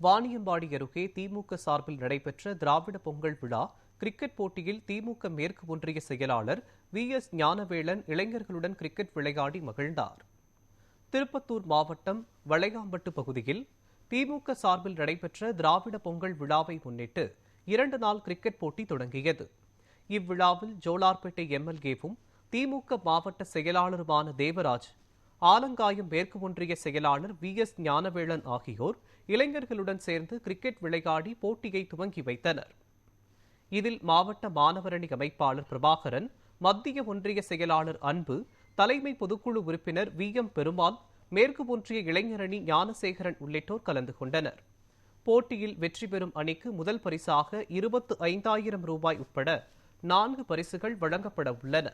வாணியம்பாடி அருகே திமுக சார்பில் நடைபெற்ற திராவிட பொங்கல் விழா கிரிக்கெட் போட்டியில் திமுக மேற்கு ஒன்றிய செயலாளர் வி. எஸ். ஞானவேலன் இளைஞர்களுடன் கிரிக்கெட் விளையாடி மகிழ்ந்தார். திருப்பத்தூர் மாவட்டம் வளையாம்பட்டு பகுதியில் திமுக சார்பில் நடைபெற்ற திராவிட பொங்கல் விழாவை முன்னிட்டு இரண்டு நாள் கிரிக்கெட் போட்டி தொடங்கியது. இவ்விழாவில் ஜோலார்பேட்டை எம்எல்ஏவும் திமுக மாவட்ட செயலாளருமான தேவராஜ் ஆலங்காயம் மேற்கு ஒன்றிய செயலாளர் வி எஸ் ஞானவேளன் ஆகியோர் இளைஞர்களுடன் சேர்ந்து கிரிக்கெட் விளையாடி போட்டியை துவங்கி வைத்தனர். இதில் மாவட்ட மாணவரணி அமைப்பாளர் பிரபாகரன் மத்திய ஒன்றிய செயலாளர் அன்பு தலைமை பொதுக்குழு உறுப்பினர் வி எம் பெருமாள் மேற்கு ஒன்றிய இளைஞரணி ஞானசேகரன் உள்ளிட்டோர் கலந்து கொண்டனர். போட்டியில் வெற்றி பெறும் அணிக்கு முதல் பரிசாக இருபத்து ஐந்தாயிரம் ரூபாய் உட்பட நான்கு பரிசுகள் வழங்கப்பட உள்ளன.